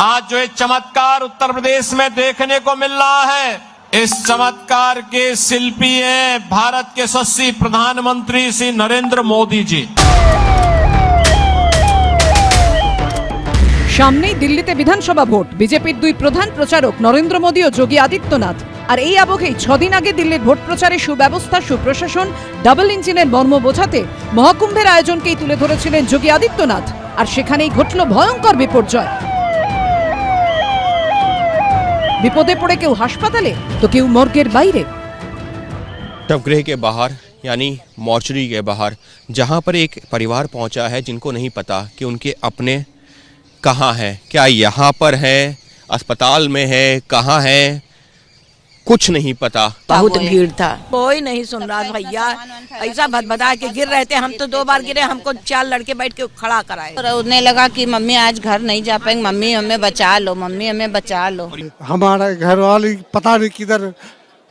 आज जो ये चमत्कार उत्तर प्रदेश में देखने को मिल रहा है इस चमत्कार के शिल्पी हैं भारत के यशस्वी प्रधानमंत्री श्री नरेंद्र मोदी जी সামনেই দিল্লিতে বিধানসভা ভোট বিজেপির দুই প্রধান প্রচারক নরেন্দ্র মোদী ও যোগী আদিত্যনাথ আর এই আবহেই ছদিন আগে দিল্লির ভোট প্রচারে সুব্যবস্থা সুপ্রশাসন ডাবল ইঞ্জিনের মর্ম বোঝাতে মহাকুম্ভের আয়োজনকেই তুলে ধরেছিলেন যোগী আদিত্যনাথ আর সেখানেই ঘটল ভয়ঙ্কর বিপর্যয় বিপদে পড়ে কেউ হাসপাতালে তো কেউ মর্গের বাইরে नवगृह के बाहर यानी मॉर्चरी के बाहर जहां पर एक परिवार पहुंचा है जिनको नहीं पता कि उनके अपने कहाँ हैं क्या यहाँ पर हैं अस्पताल में है कहाँ हैं कुछ नहीं पता बहुत भीड़ था कोई नहीं सुन रहा भैया ऐसा भदभदा के गिर रहे थे हम तो दो बार गिरे हमको चार लड़के बैठ के खड़ा कराए रोने लगा कि मम्मी आज घर नहीं जा पाएंगे मम्मी हमें बचा लो मम्मी हमें बचा लो हमारा घर वाली पता नहीं किधर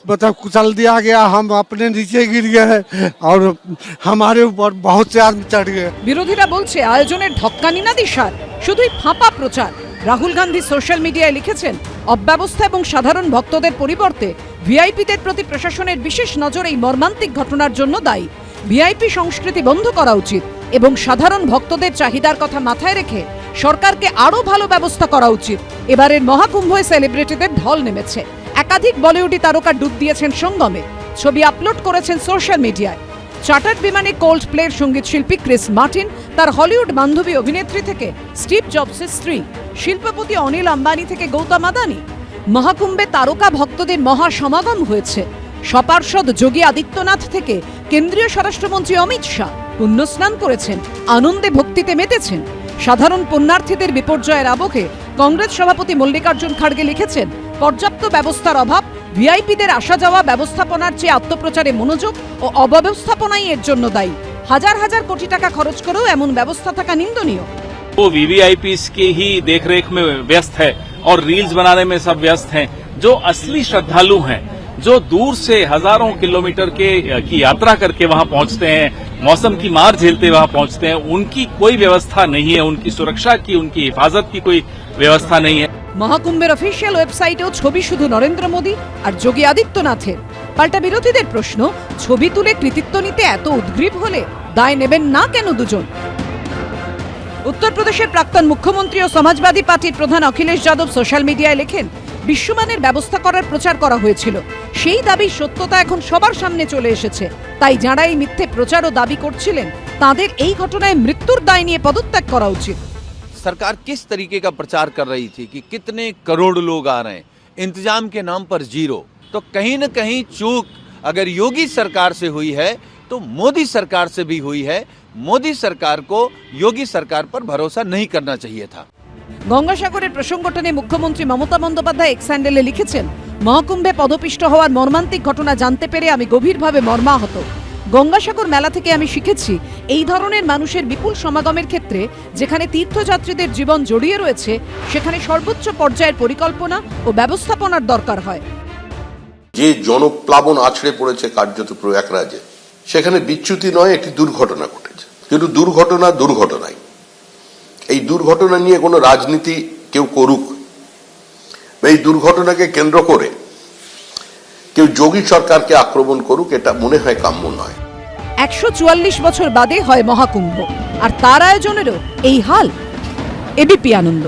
मतलब कुचल दिया गया हम अपने नीचे गिर गए और हमारे ऊपर बहुत से आदमी चढ़ गए বিরোধীরা বলছে আয়োজনের ঢক্কানি না দিশার শুধুই ফাঁপা প্রচার রাহুল গান্ধী সোশ্যাল মিডিয়ায় লিখেছেন, অব্যবস্থা এবং সাধারণ ভক্তদের পরিবর্তে ভিআইপিদের প্রতি প্রশাসনের বিশেষ নজর এই মর্মান্তিক ঘটনার জন্য দায়ী। ভিআইপি সংস্কৃতি বন্ধ করা উচিত এবং সাধারণ ভক্তদের চাহিদার কথা মাথায় রেখে সরকারকে আরও ভালো ব্যবস্থা করা উচিত। এবারের মহাকুম্ভে সেলিব্রিটিদের ঢল নেমেছে। একাধিক বলিউডি তারকা ডুব দিয়েছেন সঙ্গমে। ছবি আপলোড করেছেন সোশ্যাল মিডিয়ায়। চার্টার্ড বিমানে কোল্ড প্লের সংগীত শিল্পী ক্রিস মার্টিন, তার হলিউড বান্ধবী অভিনেত্রী থেকে স্টিভ জবসের স্ত্রী, শিল্পপতি অনিল আম্বানি থেকে গৌতম আদানি। মহাকুম্ভে তারকা ভক্তদের মহা সমাগম হয়েছে। সপার্ষদ যোগী আদিত্যনাথ থেকে কেন্দ্রীয় স্বরাষ্ট্রমন্ত্রী অমিত শাহ পুণ্যস্নান করেছেন, আনন্দে ভক্তিতে মেতেছেন। সাধারণ পুণ্যার্থীদের বিপর্যয়ের আবহে কংগ্রেস সভাপতি মল্লিকার্জুন খাড়গে লিখেছেন, পর্যাপ্ত ব্যবস্থার অভাব ভিআইপিদের আসা যাওয়া ব্যবস্থাপনার চেয়ে আত্মপ্রচারে মনোযোগ ও অব্যবস্থাপনাই এর জন্য দায়ী হাজার হাজার কোটি টাকা খরচ করেও এমন ব্যবস্থা থাকা নিন্দনীয় वो वीवीआईपी की ही देखरेख में व्यस्त है और रील्स बनाने में सब व्यस्त हैं जो असली श्रद्धालु हैं जो दूर से हजारों किलोमीटर के की यात्रा करके वहां पहुंचते हैं मौसम की मार झेलते वहां पहुंचते हैं उनकी कोई व्यवस्था नहीं है उनकी सुरक्षा की उनकी हिफाजत की कोई व्यवस्था नहीं है মহাকুম্ভের অফিসিয়াল ওয়েবসাইটেও ছবি শুধু নরেন্দ্র মোদী আর যোগী আদিত্যনাথের পাল্টা বিরোধীদের প্রশ্ন ছবি তুলে কৃতিত্ব নিতে এত উদ্গ্রীব হলে দায় নেবেন না কেন দুজন উত্তরপ্রদেশের প্রাক্তন মুখ্যমন্ত্রী ও সমাজবাদী পার্টির প্রধান অখিলেশ যাদব সোশ্যাল মিডিয়ায় লেখেন বিশ্বমানের ব্যবস্থা করার প্রচার করা হয়েছিল সেই দাবির সত্যতা এখন সবার সামনে চলে এসেছে তাই যাঁরা এই মিথ্যে প্রচার ও দাবি করছিলেন তাদের এই ঘটনায় মৃত্যুর দায় নিয়ে পদত্যাগ করা উচিত सरकार किस तरीके का प्रचार कर रही थी कि कितने करोड़ लोग आ रहे हैं इंतजाम के नाम पर जीरो तो कहीं न कहीं चूक अगर योगी सरकार से हुई है तो मोदी सरकार से भी हुई है मोदी सरकार को योगी सरकार पर भरोसा नहीं करना चाहिए था গঙ্গাসাগরের প্রসঙ্গ টেনে মুখ্যমন্ত্রী মমতা বন্দ্যোপাধ্যায় এক্স হ্যান্ডেলে লিখেছেন মহাকুম্ভে পদপিষ্ট হওয়ার মর্মান্তিক ঘটনা জানতে পেরে আমি গভীরভাবে মর্মাহত গঙ্গাসাগর মেলা থেকে আমি শিখেছি এই ধরনের মানুষের বিপুল সমাগমের ক্ষেত্রে যেখানে তীর্থযাত্রীদের জীবন জড়িয়ে রয়েছে, সেখানে সর্বোচ্চ পর্যায়ের পরিকল্পনা ও ব্যবস্থাপনার দরকার হয়। যে জনপ্লাবন আছড়ে পড়েছে কার্যত প্রয়াগরাজে, সেখানে বিচ্যুতি নয়, একটি দুর্ঘটনা ঘটেছে। কিন্তু দুর্ঘটনা, দুর্ঘটনাই। এই দুর্ঘটনা নিয়ে কোনো রাজনীতি কেউ করুক। এই দুর্ঘটনাকে কেন্দ্র করে কেউ যোগী সরকারকে আক্রমণ করুক, এটা মনে হয় কাম্য নয়। একশো চুয়াল্লিশ বছর বাদে হয় মহাকুম্ভ। আর তার আয়োজনেরও এই হাল। এবিপি আনন্দ।